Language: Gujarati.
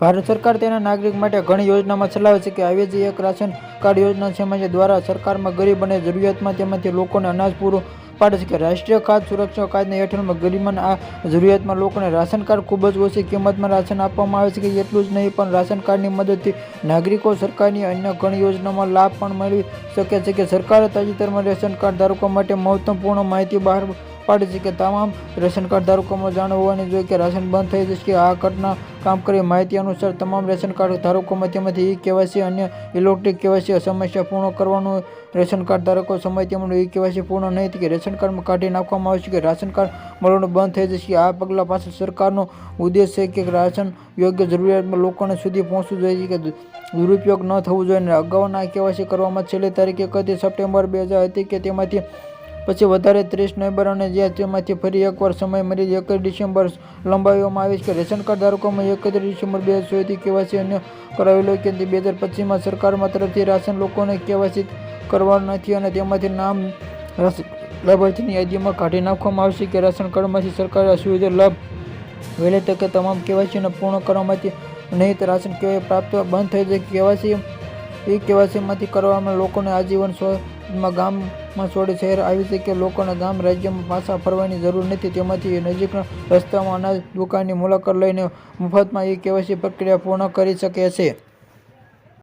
ભારત સરકાર તેના નાગરિક માટે ઘણી યોજનામાં ચલાવે છે કે આવી જ એક રાશન કાર્ડ યોજના છે જે દ્વારા સરકારમાં ગરીબ અને જરૂરિયાતમાં તેમાંથી લોકોને અનાજ પૂરું પાડે છે કે રાષ્ટ્રીય ખાદ્ય સુરક્ષા કાયદા હેઠળમાં ગરીબમાં આ જરૂરિયાતમાં લોકોને રાશન કાર્ડ ખૂબ જ ઓછી કિંમતમાં રાશન આપવામાં આવે છે કે એટલું જ નહીં, પણ રાશન કાર્ડની મદદથી નાગરિકો સરકારની અન્ય ઘણી યોજનામાં લાભ પણ મેળવી શકે છે કે સરકારે તાજેતરમાં રેશન કાર્ડ ધારકો માટે મહત્વપૂર્ણ માહિતી બહાર પાડી છે કે તમામ રેશન કાર્ડ ધારકોમાં જાણ હોવાની જોઈએ કે રાશન બંધ થઈ જશે કે આ કાર્ડના કામ કરી માહિતી અનુસાર તમામ રેશન કાર્ડ ધારકોમાં તેમાંથી ઈ કેવાયસી અન્ય ઇલેક્ટ્રિક કેવાયસી સમસ્યા પૂર્ણ કરવાનું રેશન કાર્ડ ધારકો સમય તેમનું ઈ કેવાયસી પૂર્ણ નહીં કે રેશન કાર્ડમાં કાઢી નાખવામાં આવશે કે રાશન કાર્ડ મળવાનું બંધ થઈ જશે. આ પગલાં પાછળ સરકારનો ઉદ્દેશ છે કે રાશન યોગ્ય જરૂરિયાતમાં લોકોને સુધી પહોંચવું જોઈએ કે દુરુપયોગ ન થવું જોઈએ અને અગાઉના કેવાયસી કરવામાં છેલ્લી તારીખે એકત્રીસ સપ્ટેમ્બર બે હજાર હતી કે તેમાંથી પછી વધારે ત્રીસ નવેમ્બર અને જ્યાં તેમાંથી ફરી એકવાર સમય મરી એકત્રીસ ડિસેમ્બર લંબાવવામાં આવી છે કે રેશન કાર્ડ ધારકોમાં એકત્રીસ ડિસેમ્બર બે હજાર ચોવીસથી કેવાયસી અન્ય કરાવેલો કે બે હજાર પચીસમાં સરકારમાં તરફથી રાશન લોકોને કેવાયસી કરવાનું નથી અને તેમાંથી નામ લાભાર્થીની યાદીમાં કાઢી નાખવામાં આવશે કે રાશન કાર્ડમાંથી સરકારે સુવિધા લાભ વહેલી તકે તમામ કેવાયસીને પૂર્ણ કરવામાંથી નહીં તો રાશન કેવાય પ્રાપ્ત બંધ થઈ જાય. કેવાયસી એ કેવાયસીમાંથી કરવામાં લોકોને આજીવન સ્વમાં ગામમાં છોડી શહેર આવી શકે લોકોને ગામ રાજ્યમાં પાછા ફરવાની જરૂર નથી. તેમાંથી નજીકના રસ્તામાં અનાજ દુકાનની મુલાકાત લઈને મફતમાં એ કેવાયસી પ્રક્રિયા પૂર્ણ કરી શકે છે.